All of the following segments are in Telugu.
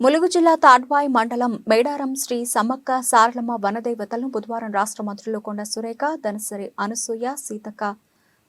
ములుగు జిల్లా తాడ్వాయి మండలం మేడారం శ్రీ సమ్మక్క సారలమ్మ వనదేవతలను బుధవారం రాష్ట్ర మంత్రులు కొండ సురేఖ ధనసరి అనసూయ సీతక్క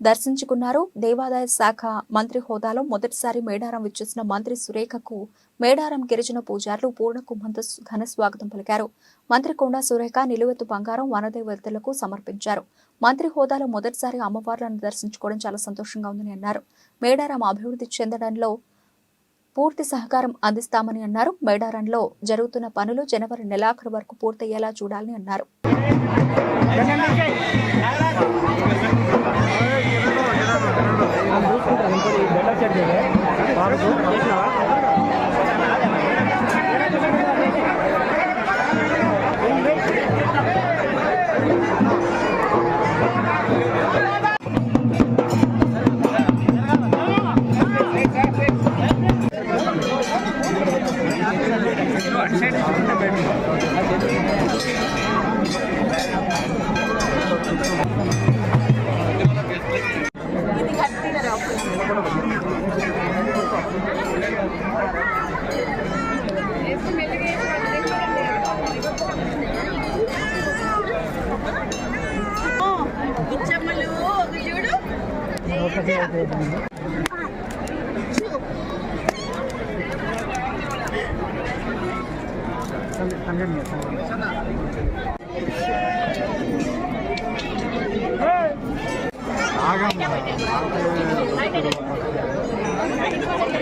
దర్శించుకున్నారు. దేవాదాయ శాఖ మంత్రి హోదాలో మొదటిసారి మేడారం విచ్చేసిన మంత్రి సురేఖకు మేడారం గిరిజన పూజారులు పూర్ణ కుంభంతో ఘన స్వాగతం పలికారు. మంత్రి కొండ సురేఖ నిలువెత్తు బంగారం వనదేవతలకు సమర్పించారు. మంత్రి హోదాలో మొదటిసారి అమ్మవార్లను దర్శించుకోవడం చాలా సంతోషంగా ఉందని అన్నారు. మేడారం అభివృద్ధి చెందడంలో పూర్తి సహకారం అందిస్తామని అన్నారు. మేడారంలో జరుగుతున్న పనులు జనవరి నెలాఖరు వరకు పూర్తయ్యేలా చూడాలని అన్నారు. 我看一下。这个。三三个米，三个米。哎。哪个米？哪？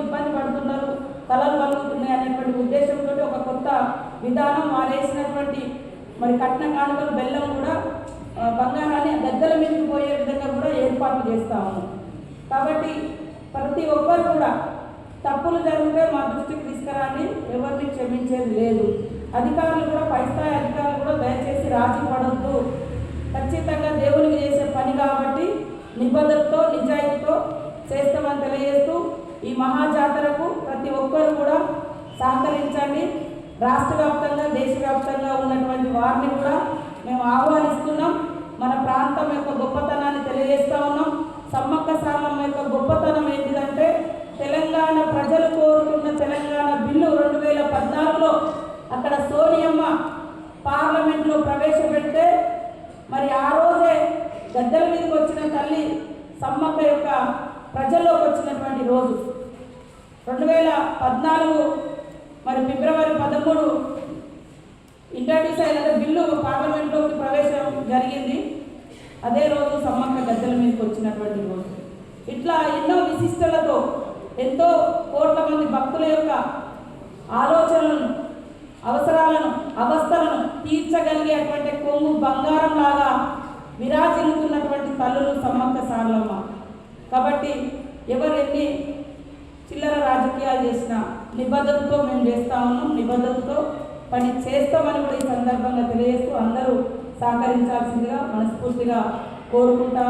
ఇబ్బంది పడుతున్నారు తలలు పలుకుతున్నాయి అనేటువంటి ఉద్దేశంతో ఒక కొత్త విధానం వారేసినటువంటి మరి కట్న కానుకలు బెల్లం కూడా బంగారాన్ని దగ్గర మించి పోయే విధంగా కూడా ఏర్పాట్లు చేస్తాము కాబట్టి ప్రతి ఒక్కరు కూడా తప్పులు జరిగితే మా దృష్టికి తీసుకురాని ఎవరిని క్షమించేది లేదు. అధికారులు కూడా పై స్థాయి అధికారులు కూడా దయచేసి రాజీ పడద్దు. ఖచ్చితంగా దేవునికి చేసే పని కాబట్టి నిబద్ధతతో నిజాయితీతో చేస్తామని తెలియజేస్తూ ఈ మహాజాతరకు ప్రతి ఒక్కరు కూడా సహకరించండి. రాష్ట్ర వ్యాప్తంగా దేశవ్యాప్తంగా ఉన్నటువంటి వారిని కూడా మేము ఆహ్వానిస్తున్నాం. మన ప్రాంతం యొక్క గొప్పతనాన్ని తెలియజేస్తా ఉన్నాం. సమ్మక్క సారమ్మ యొక్క గొప్పతనం ఏంటిదంటే తెలంగాణ ప్రజలు కోరుకున్న తెలంగాణ బిల్లు రెండు వేల పద్నాలుగులో అక్కడ సోనియమ్మ పార్లమెంట్లో ప్రవేశపెడితే మరి ఆ రోజే గద్దెల మీదకి వచ్చిన తల్లి సమ్మక్క యొక్క ప్రజల్లోకి వచ్చినటువంటి రోజు. రెండు వేల పద్నాలుగు మరి ఫిబ్రవరి పదమూడు ఇంట్రడ్యూస్ అయిన బిల్లు పార్లమెంట్లోకి ప్రవేశం జరిగింది. అదే రోజు సమ్మక్క గద్దెల మీదకి వచ్చినటువంటి రోజు. ఇట్లా ఎన్నో విశిష్టలతో ఎంతో కోట్ల మంది భక్తుల యొక్క ఆలోచనలను అవసరాలను అవస్థలను తీర్చగలిగేటువంటి కొంగు బంగారం లాగా విరాజిల్లుతున్నటువంటి తల్లులు సమ్మక్క సార్లమ్మ. కాబట్టి ఎవరెన్ని చిల్లర రాజకీయాలు చేసినా నిబద్ధతతో మేము చేస్తా ఉన్నాం నిబద్ధతతో పని చేస్తామని కూడా ఈ సందర్భంగా తెలియజేస్తూ అందరూ సహకరించాల్సిందిగా మనస్ఫూర్తిగా కోరుకుంటాం